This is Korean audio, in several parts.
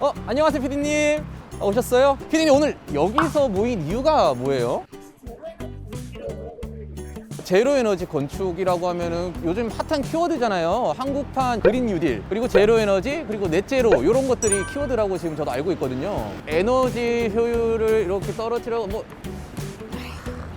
어, 안녕하세요, 피디님. 어, 오셨어요? 피디님 오늘 여기서 모인 이유가 뭐예요? 제로 에너지 건축이라고 하면은 요즘 핫한 키워드잖아요. 한국판 그린 뉴딜, 그리고 제로 에너지, 그리고 넷제로 이런 것들이 키워드라고 지금 저도 알고 있거든요. 에너지 효율을 이렇게 떨어뜨려 뭐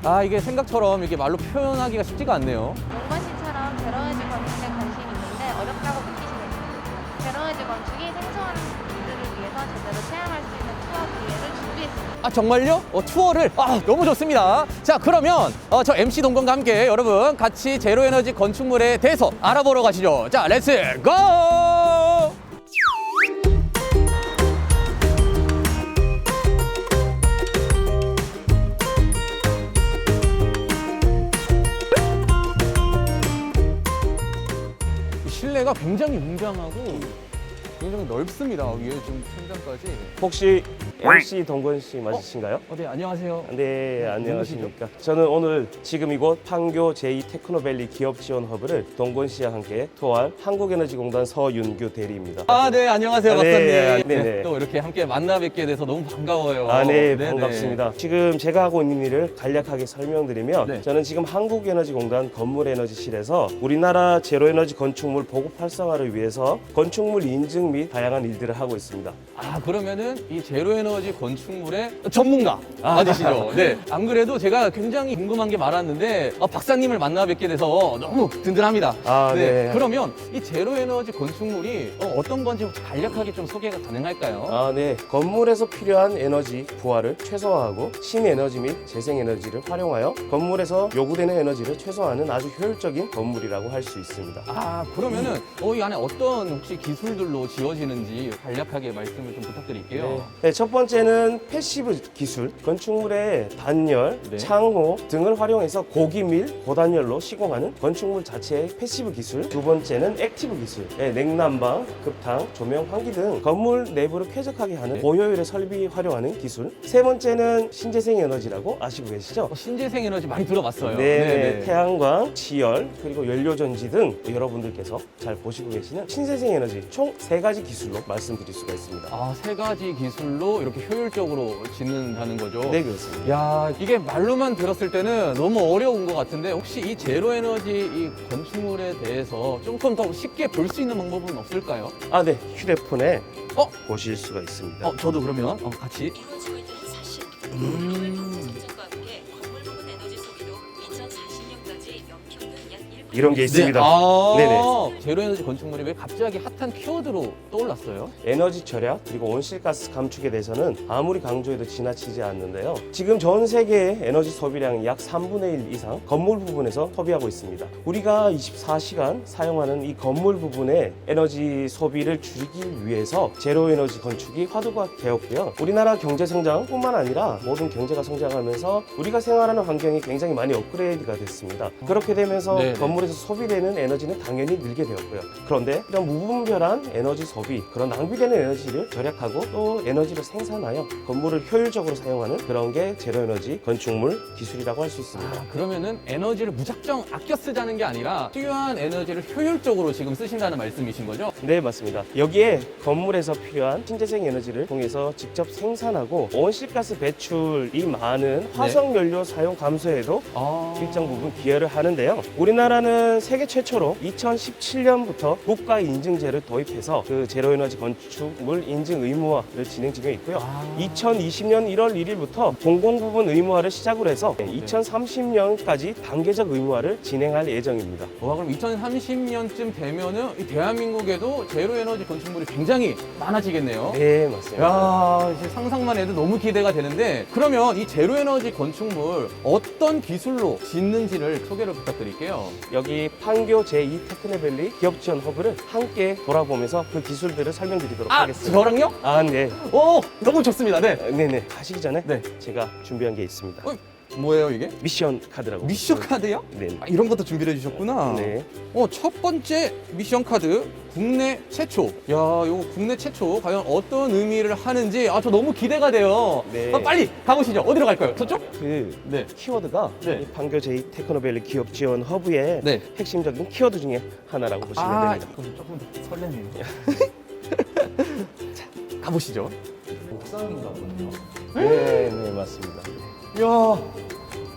아, 이게 생각처럼 이게 말로 표현하기가 쉽지가 않네요. 용건 씨처럼 제로에지 건축에 관심이 있는데 어렵다고 느끼시는 분 제로에지 건축이 생소한 분들을 위 해서 제대로 체험할 수 있는 투어 기회를 준비했습니다. 아 정말요? 어, 투어를 아 너무 좋습니다. 자 그러면 어, 저 MC 동건과 함께 여러분 같이 제로 에너지 건축물에 대해서 알아보러 가시죠. 자 렛츠 고! 이 실내가 굉장히 웅장하고 굉장히 넓습니다. 위에 좀 천장까지. 혹시 MC 동건 씨 맞으신가요? 어, 네 안녕하세요. 네, 안녕하십니까. 저는 오늘 지금 이곳 판교 제2 테크노밸리 기업 지원 허브를 동건 씨와 함께 투어할 한국에너지공단 서윤규 대리입니다. 아, 네, 안녕하세요, 아, 박사님. 네, 네, 네, 네. 또 이렇게 함께 만나 뵙게 돼서 너무 반가워요. 아, 네, 네네. 반갑습니다. 지금 제가 하고 있는 일을 간략하게 설명드리면 네. 저는 지금 한국에너지공단 건물에너지실에서 우리나라 제로에너지 건축물 보급 활성화를 위해서 건축물 인증 및 다양한 일들을 하고 있습니다. 아, 그러면은 이 제로 에너지 건축물의 전문가 맞으시죠? 네. 안 그래도 제가 굉장히 궁금한 게 많았는데 아, 박사님을 만나 뵙게 돼서 너무 든든합니다. 아, 네. 그러면 이 제로 에너지 건축물이 어, 어떤 건지 혹시 간략하게 좀 소개가 가능할까요? 아, 네. 건물에서 필요한 에너지 부하를 최소화하고 신에너지 및 재생에너지를 활용하여 건물에서 요구되는 에너지를 최소화하는 아주 효율적인 건물이라고 할 수 있습니다. 아, 그러면은 어, 이 안에 어떤 혹시 기술들로 지 어지는지 간략하게 말씀을 좀 부탁드릴게요. 네, 첫 번째는 패시브 기술, 건축물의 단열, 네. 창호 등을 활용해서 고기밀, 고단열로 시공하는 건축물 자체의 패시브 기술. 두 번째는 액티브 기술, 네, 냉난방, 급탕, 조명, 환기 등 건물 내부를 쾌적하게 하는 네. 고효율의 설비 활용하는 기술. 세 번째는 신재생 에너지라고 아시고 계시죠? 어, 신재생 에너지 많이 들어봤어요. 네, 네 네. 태양광, 지열, 그리고 연료전지 등 여러분들께서 잘 보시고 계시는 신재생 에너지 총 세 가지 기술로 말씀드릴 수가 있습니다. 아, 세 가지 기술로 이렇게 효율적으로 짓는다는 거죠. 네, 그렇습니다. 야, 이게 말로만 들었을 때는 너무 어려운 것 같은데 혹시 이 제로 에너지 이 건축물에 대해서 조금 더 쉽게 볼 수 있는 방법은 없을까요? 아, 네. 휴대폰에 어? 보실 수가 있습니다. 어, 저도 그러면 어, 같이. 음. 이런 게 있습니다. 네. 아, 네네. 제로 에너지 건축물이 왜 갑자기 핫한 키워드로 떠올랐어요? 에너지 절약 그리고 온실가스 감축에 대해서는 아무리 강조해도 지나치지 않는데요. 지금 전 세계의 에너지 소비량이 약 3분의 1 이상 건물 부분에서 소비하고 있습니다. 우리가 24시간 사용하는 이 건물 부분의 에너지 소비를 줄이기 위해서 제로 에너지 건축이 화두가 되었고요. 우리나라 경제 성장뿐만 아니라 모든 경제가 성장하면서 우리가 생활하는 환경이 굉장히 많이 업그레이드가 됐습니다. 그렇게 되면서 네네. 건물 에서 소비되는 에너지는 당연히 늘게 되었고요. 그런데 이런 무분별한 에너지 소비, 그런 낭비되는 에너지를 절약하고 또 에너지를 생산하여 건물을 효율적으로 사용하는 그런 게 제로 에너지 건축물 기술이라고 할 수 있습니다. 아, 그러면은 에너지를 무작정 아껴 쓰자는 게 아니라 필요한 에너지를 효율적으로 지금 쓰신다는 말씀이신 거죠? 네, 맞습니다. 여기에 건물에서 필요한 신재생 에너지를 통해서 직접 생산하고 온실가스 배출이 많은 화석 연료 사용 감소에도 아. 일정 부분 기여를 하는데요. 우리나라는 세계 최초로 2017년부터 국가 인증제를 도입해서 그 제로 에너지 건축물 인증 의무화를 진행 중에 있고요. 아. 2020년 1월 1일부터 공공 부분 의무화를 시작으로 해서 네. 2030년까지 단계적 의무화를 진행할 예정입니다. 와 그럼 2030년쯤 되면은 이 대한민국에도 제로 에너지 건축물이 굉장히 많아지겠네요. 네, 맞습니다. 야, 이제 상상만 해도 너무 기대가 되는데 그러면 이 제로 에너지 건축물 어떤 기술로 짓는지를 소개를 부탁드릴게요. 여기 판교 제2 테크노밸리 기업 지원 허브를 함께 돌아보면서 그 기술들을 설명드리도록 아, 하겠습니다. 저랑요? 아, 네. 오, 너무 좋습니다. 네. 네네. 가시기 전에 네. 제가 준비한 게 있습니다. 어, 뭐예요 이게? 미션 카드라고. 미션 카드요? 네. 아, 이런 것도 준비해 주셨구나. 네. 어, 첫 번째 미션 카드 국내 최초. 야, 요거 국내 최초 과연 어떤 의미를 하는지 아, 저 너무 기대가 돼요. 네. 아, 빨리 가보시죠. 어디로 갈까요? 저쪽? 그 네. 키워드가 네. 이 판교 제2 테크노밸리 기업 지원 허브의 네. 핵심적인 키워드 중에 하나라고 보시면 아, 됩니다. 그럼 조금 더 설레네요. 자, 가보시죠. 옥상인가 보네요. 네, 네, 맞습니다. 이야,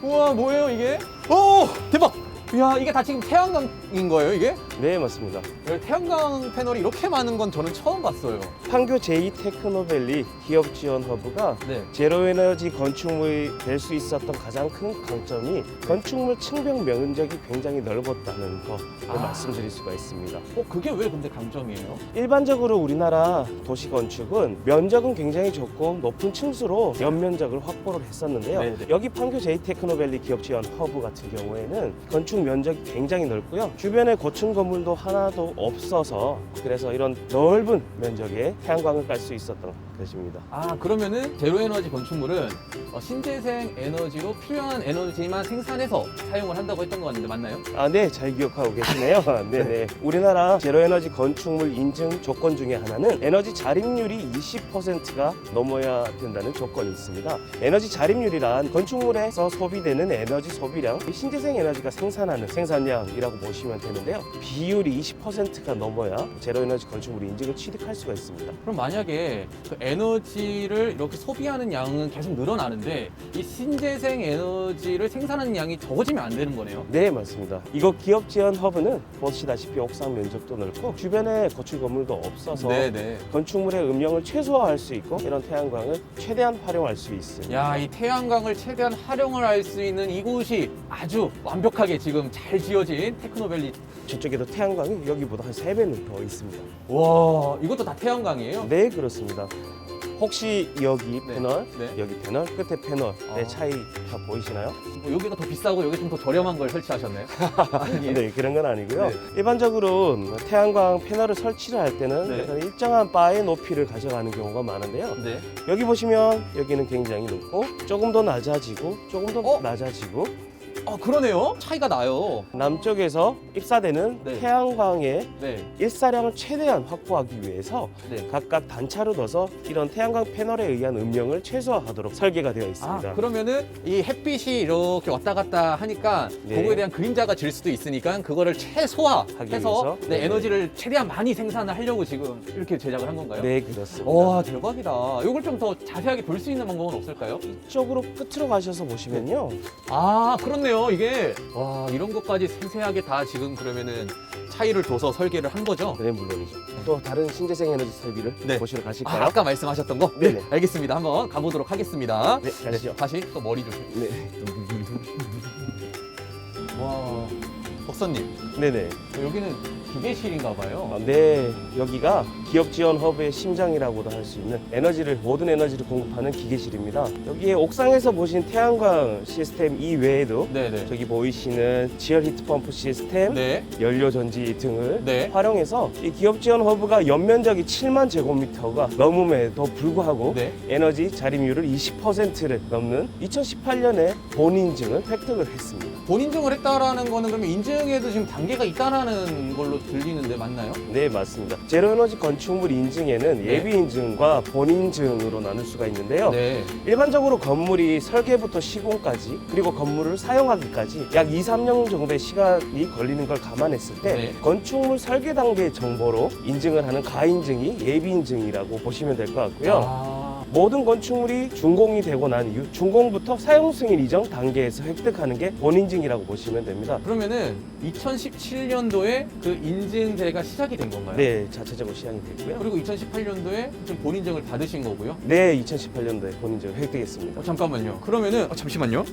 우와 뭐예요 이게? 오 대박! 이야 이게 다 지금 태양광 인 거예요 이게? 네, 맞습니다. 태양광 패널이 이렇게 많은 건 저는 처음 봤어요. 판교 제2테크노밸리 기업 지원 허브가 네. 제로 에너지 건축물이 될 수 있었던 가장 큰 강점이 건축물 층벽 면적이 굉장히 넓었다는 거를 아. 말씀드릴 수가 있습니다. 어 그게 왜 근데 강점이에요? 일반적으로 우리나라 도시 건축은 면적은 굉장히 적고 높은 층수로 연면적을 확보를 했었는데요. 네네. 여기 판교 제이테크노밸리 기업 지원 허브 같은 경우에는 건축 면적이 굉장히 넓고요. 주변에 고층 건물도 하나도 없어서 그래서 이런 넓은 면적에 태양광을 깔 수 있었던 것입니다. 아 그러면은 제로 에너지 건축물은 어, 신재생 에너지로 필요한 에너지만 생산해서 사용을 한다고 했던 것 같은데 맞나요? 아, 네, 잘 기억하고 계시네요. 네네. 우리나라 제로 에너지 건축물 인증 조건 중에 하나는 에너지 자립률이 20%가 넘어야 된다는 조건이 있습니다. 에너지 자립률이란 건축물에서 소비되는 에너지 소비량, 이 신재생 에너지가 생산하는 생산량이라고 보시면 되는데요. 비율이 20%가 넘어야 제로 에너지 건축물 인증을 취득할 수가 있습니다. 그럼 만약에 그 에너지를 이렇게 소비하는 양은 계속 늘어나는데 이 신재생 에너지를 생산하는 양이 적어지면 안 되는 거네요. 네, 맞습니다. 이거 기업 지원 허브는 보시다시피 옥상 면적도 넓고 주변에 거출 건물도 없어서 네네. 건축물의 음영을 최소화할 수 있고 이런 태양광을 최대한 활용할 수 있습니다. 야, 이 태양광을 최대한 활용을 할 수 있는 이곳이 아주 완벽하게 지금 잘 지어진 테크노밸리. 저쪽에도 태양광이 여기보다 한 세배는더 있습니다. 와, 이것도 다 태양광이에요? 네, 그렇습니다. 혹시 여기 네. 패널, 네. 여기 패널, 끝에 패널의 아. 차이 다 보이시나요? 뭐 여기가 더 비싸고 여기 좀 더 저렴한 걸 설치하셨나요? 아니, 네, 그런 건 아니고요. 네. 일반적으로 태양광 패널을 설치를 할 때는 네. 약간 일정한 바의 높이를 가져가는 경우가 많은데요. 네. 여기 보시면 여기는 굉장히 높고 조금 더 낮아지고 조금 더 어? 낮아지고 아, 그러네요. 차이가 나요. 남쪽에서 입사되는 네. 태양광의 네. 일사량을 최대한 확보하기 위해서 네. 각각 단차로 둬서 이런 태양광 패널에 의한 음영을 최소화하도록 설계가 되어 있습니다. 아, 그러면은 이 햇빛이 이렇게 왔다 갔다 하니까 네. 그거에 대한 그림자가 질 수도 있으니까 그거를 최소화해서 위해서? 네, 네네. 에너지를 최대한 많이 생산을 하려고 지금 이렇게 제작을 한 건가요? 네, 그렇습니다. 와 대박이다. 이걸 좀 더 자세하게 볼 수 있는 방법은 없을까요? 이쪽으로 끝으로 가셔서 보시면요. 아 그렇네요. 이게 와 이런 것까지 세세하게 다 지금 그러면은 차이를 둬서 설계를 한 거죠. 네, 물론이죠. 또 다른 신재생 에너지 설비를 네. 보시러 아, 가실까요? 아 까 말씀하셨던 거? 네네. 알겠습니다. 한번 가보도록 하겠습니다. 네, 가시죠. 다시 또 머리 조심. 네. 와 박사님 네네. 여기는 기계실인가 봐요. 아, 네, 여기가 기업 지원 허브의 심장이라고도 할 수 있는 에너지를 모든 에너지를 공급하는 기계실입니다. 여기에 옥상에서 보신 태양광 시스템 이외에도 네네. 저기 보이시는 지열 히트 펌프 시스템, 네. 연료 전지 등을 네. 활용해서 이 기업 지원 허브가 연면적이 7만 제곱미터가 넘음에도 불구하고 네. 에너지 자립률을 20%를 넘는 2018년에 본인증을 획득을 했습니다. 본인증을 했다라는 거는 그러면 인증에도 지금 단계가 있다라는 걸로 들리는데 맞나요? 네, 맞습니다. 제로에너지 건축물 인증에는 네. 예비 인증과 본인증으로 나눌 수가 있는데요. 네. 일반적으로 건물이 설계부터 시공까지 그리고 건물을 사용하기까지 약 2, 3년 정도의 시간이 걸리는 걸 감안했을 때 네. 건축물 설계 단계 정보로 인증을 하는 가인증이 예비 인증이라고 보시면 될 것 같고요. 아, 모든 건축물이 준공이 되고 난 이후 준공부터 사용 승인 이전 단계에서 획득하는 게 본인증이라고 보시면 됩니다. 그러면은 2017년도에 그 인증제가 시작이 된 건가요? 네, 자체적으로 시행이 되고요. 그리고 2018년도에 지금 본인증을 받으신 거고요. 네, 2018년도에 본인증을 획득했습니다. 어, 잠깐만요. 그러면은 어, 잠시만요.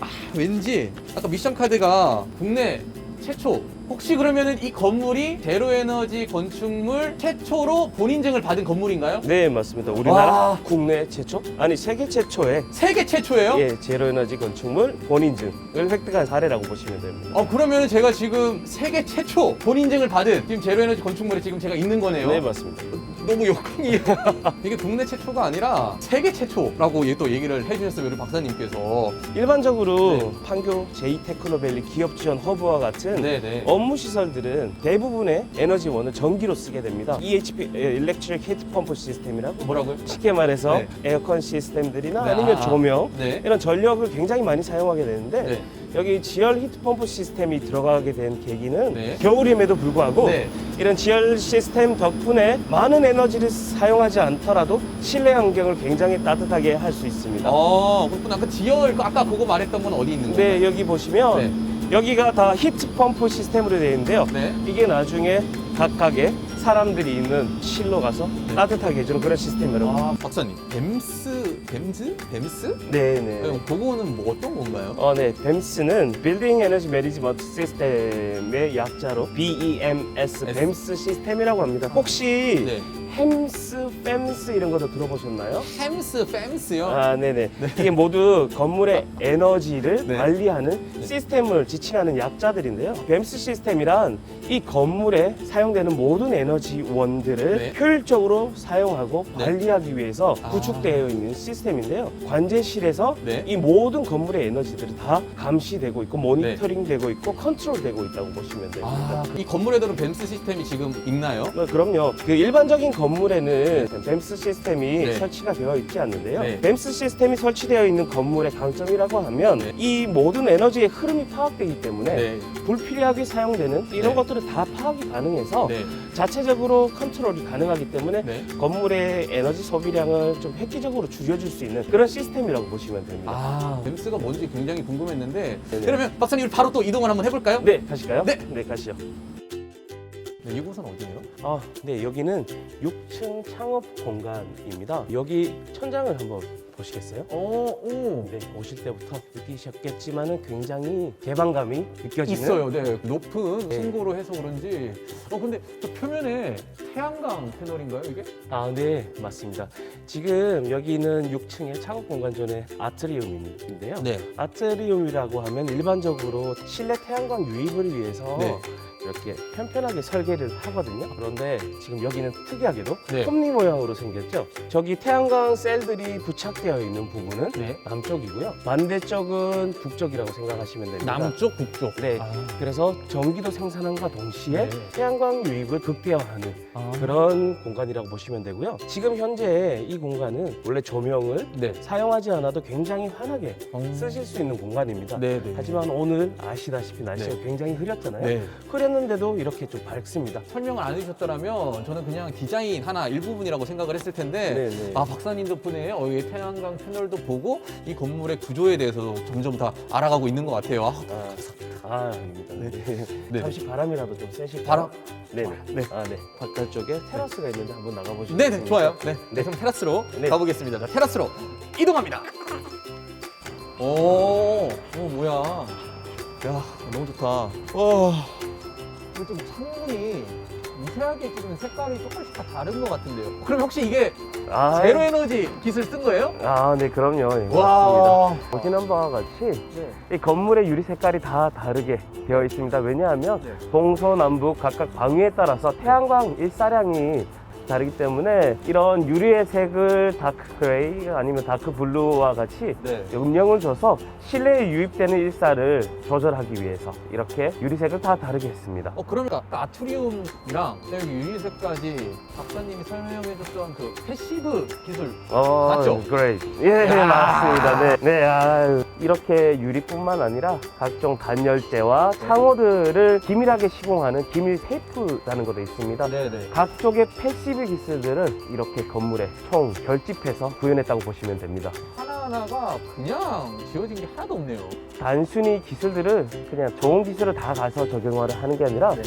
아, 왠지 아까 미션 카드가 국내 최초. 혹시 그러면은 이 건물이 제로 에너지 건축물 최초로 본인증을 받은 건물인가요? 네, 맞습니다. 우리나라 와. 국내 최초? 아니, 세계 최초의 세계 최초예요? 예, 제로 에너지 건축물 본인증을 획득한 사례라고 보시면 됩니다. 어 그러면은 제가 지금 세계 최초 본인증을 받은 지금 제로 에너지 건축물에 지금 제가 있는 거네요. 네, 맞습니다. 너무 역풍이에요. 이게 국내 최초가 아니라 세계 최초라고 얘또 얘기를 해주셨어요, 우리 박사님께서. 일반적으로 네. 판교 제2테크노밸리 기업 지원 허브와 같은 네 네. 업무 시설들은 대부분의 에너지원을 전기로 쓰게 됩니다. EHP, Electric Heat Pump 시스템이라고 뭐라고요? 쉽게 말해서 네. 에어컨 시스템들이나 네, 아니면 아, 조명 네. 이런 전력을 굉장히 많이 사용하게 되는데 네. 여기 지열 히트 펌프 시스템이 들어가게 된 계기는 네. 겨울임에도 불구하고 네. 이런 지열 시스템 덕분에 많은 에너지를 사용하지 않더라도 실내 환경을 굉장히 따뜻하게 할 수 있습니다. 어, 그렇구나. 그 지열, 아까 그거 말했던 건 어디 있는 거예요? 네, 여기 보시면 여기가 다 히트 펌프 시스템으로 되어 있는데요. 네. 이게 나중에 각각의 사람들이 있는 실로 가서 네. 따뜻하게 해주는 그런 시스템이라고. 아, 박사님, 뱀스, 뱀스? 뱀스? 네, 네. 네. 그거는 뭐 어떤 건가요? 어, 네. BEMS는 빌딩 에너지 매니지먼트 시스템의 약자로 BEMS. BEMS 시스템이라고 합니다. 혹시 네. 햄스, 팸스 이런 것도 들어보셨나요? 햄스, 뱀스요? 아, 네네. 이게 모두 건물의 에너지를 네. 관리하는 시스템을 지칭하는 약자들인데요. BEMS 시스템이란 이 건물에 사용되는 모든 에너지원들을 네. 효율적으로 사용하고 네. 관리하기 위해서 아. 구축되어 있는 시스템인데요. 관제실에서 네. 이 모든 건물의 에너지들이 다 감시되고 있고 모니터링 되고 있고 컨트롤되고 있다고 보시면 됩니다. 아, 이 건물에도 뱀스 시스템이 지금 있나요? 어, 그럼요. 그 일반적인 건물 에는 뱀스 시스템이 네. 설치가 되어 있지 않는데요. 네. 뱀스 시스템이 설치되어 있는 건물의 강점이라고 하면 네. 이 모든 에너지의 흐름이 파악되기 때문에 네. 불필요하게 사용되는 이런 네. 것들을 다 파악이 가능해서 네. 자체적으로 컨트롤이 가능하기 때문에 네. 건물의 에너지 소비량을 좀 획기적으로 줄여줄 수 있는 그런 시스템이라고 보시면 됩니다. 아, 뱀스가 뭔지 굉장히 궁금했는데. 네네. 그러면 박사님 바로 또 이동을 한번 해볼까요? 네, 가실까요? 네. 네, 가시죠. 네, 이곳은 어디예요? 아, 네, 여기는 6층 창업 공간입니다. 여기 천장을 한번 보시겠어요? 어, 오. 네, 오실 때부터 느끼셨겠지만은 굉장히 개방감이 느껴지는 있어요. 네. 높은 네. 층고로 해서 그런지. 어, 근데 저 표면에 태양광 패널인가요, 이게? 아, 네, 맞습니다. 지금 여기는 6층의 창업 공간 전에 아트리움인데요. 네. 아트리움이라고 하면 일반적으로 실내 태양광 유입을 위해서 네. 이렇게 편편하게 설계를 하거든요. 그런데 지금 여기는 특이하게도 네. 톱니 모양으로 생겼죠. 저기 태양광 셀들이 부착되어 있는 부분은 네. 남쪽이고요. 반대쪽은 북쪽이라고 생각하시면 됩니다. 남쪽, 북쪽. 네. 아. 그래서 전기도 생산함과 동시에 네. 태양광 유입을 극대화하는 아. 그런 공간이라고 보시면 되고요. 지금 현재 이 공간은 원래 조명을 네. 사용하지 않아도 굉장히 환하게 음. 쓰실 수 있는 공간입니다. 네, 네. 하지만 오늘 아시다시피 날씨가 네. 굉장히 흐렸잖아요. 네. 흐렸 는데도 이렇게 좀 밝습니다. 설명을 안 해주셨더라면 저는 그냥 디자인 하나 일부분이라고 생각을 했을 텐데 네, 네. 아 박사님 덕분에 어, 이 태양광 패널도 보고 이 건물의 구조에 대해서 점점 다 알아가고 있는 것 같아요. 아, 아, 아, 아닙니다. 네. 네. 잠시 바람이라도 좀 쐬실까요? 바람? 네네. 네. 아, 네. 바깥쪽에 테라스가 있는데 한번 나가보시죠. 네 네 좋아요. 네, 네. 네. 그럼 테라스로 네. 가보겠습니다. 자, 테라스로 이동합니다. 오, 오 뭐야? 야 너무 좋다. 와, 이거 좀 창문이 미세하게 지금 색깔이 조금씩 다 다른 것 같은데요. 그럼 혹시 이게 아, 제로 에너지 깃을 쓴 거예요? 아, 네, 그럼요. 네, 맞습니다. 와. 보시는 바와 같이 네. 이 건물의 유리 색깔이 다 다르게 되어 있습니다. 왜냐하면 네. 동서남북 각각 방위에 따라서 태양광 일사량이 다르기 때문에 이런 유리의 색을 다크 그레이 아니면 다크 블루와 같이 네. 음영을 줘서 실내에 유입되는 일사를 조절하기 위해서 이렇게 유리색을 다 다르게 했습니다. 어 그러니까 여기 유리색까지 박사님이 설명해줬던 그 패시브 기술 어, 맞죠? 그레이. 예, 야. 맞습니다. 네. 네, 아유, 이렇게 유리뿐만 아니라 각종 단열재와 창호들을 기밀하게 시공하는 기밀 테이프라는 것도 있습니다. 네네. 각종의 패시 브 기술들을 이렇게 건물에 총 결집해서 구현했다고 보시면 됩니다. 하나하나가 그냥 지어진 게 하나도 없네요. 단순히 기술들을 그냥 좋은 기술을 다 가서 적용을 하는 게 아니라 네.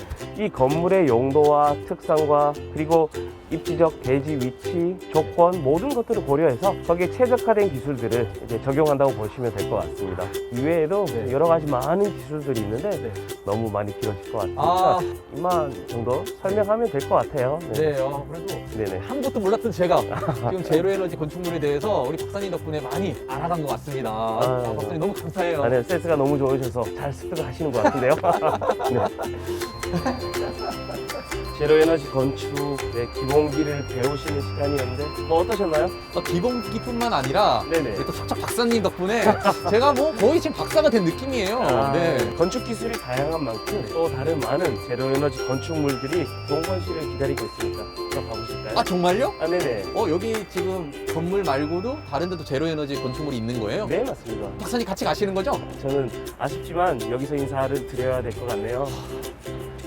이 건물의 용도와 특성과 그리고 입지적 대지 위치 조건 모든 것들을 고려해서 거기에 최적화된 기술들을 이제 적용한다고 보시면 될 것 같습니다. 이외에도 네. 여러 가지 많은 기술들이 있는데 네. 너무 많이 길어질 것 같으니까 아, 이만 정도 설명하면 될 것 같아요. 네. 네. 어, 그래도 네네. 아무것도 몰랐던 제가 지금 제로 에너지 건축물에 대해서 우리 박사님 덕분에 많이 알아간 것 같습니다. 아, 네. 박사님 너무 감사해요. 아, 네. 센스가 너무 좋으셔서 잘 습득하시는 것 같은데요. 네. 제로 에너지 건축의 기본기를 배우시는 시간이었는데 뭐 어떠셨나요? 어, 기본기뿐만 아니라 네네. 또 척척 박사님 덕분에 제가 뭐 거의 지금 박사가 된 느낌이에요. 아, 네. 건축 기술이 다양한 만큼 또 다른 많은 제로 에너지 건축물들이 동건실을 기다리고 한번 가보실까요? 아 정말요? 아, 네네. 어 여기 지금 건물 말고도 다른 데도 제로 에너지 건축물이 있는 거예요? 네 맞습니다. 박사님 같이 가시는 거죠? 저는 아쉽지만 여기서 인사를 드려야 될 것 같네요.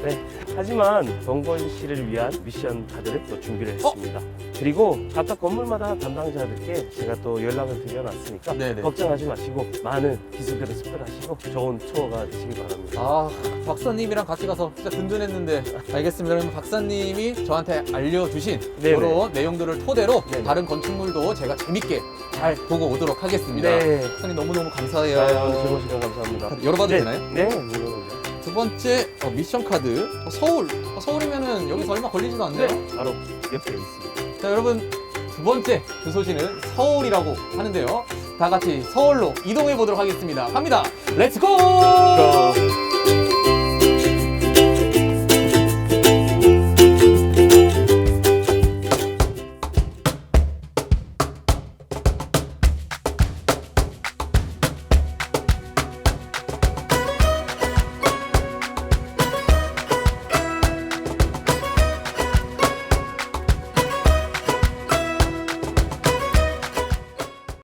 네. 하지만 동건실을 위한 미션 카드를 또 준비를 했습니다. 그리고 각각 건물마다 담당자들께 제가 또 연락을 드려놨으니까 네네. 걱정하지 마시고 많은 기술들을 습득하시고 좋은 투어가 되시기 바랍니다. 아 박사님이랑 같이 가서 진짜 든든했는데 알겠습니다. 그러면 박사님이 저한테 알려주신 네네. 그런 내용들을 토대로 네네. 다른 건축물도 제가 재밌게 잘 보고 오도록 하겠습니다. 네. 박사님 너무너무 감사해요. 아, 오늘 즐거운 시간 감사합니다. 열어봐도 네. 되나요? 네, 물론이죠. 두 번째 어, 미션 카드 어, 서울 어, 서울이면은 여기서 얼마 걸리지도 않네요. 네, 바로 옆에 있습니다. 자 여러분 두 번째 주소지는 서울이라고 하는데요. 다 같이 서울로 이동해 보도록 하겠습니다. 갑니다. 렛츠고! 고!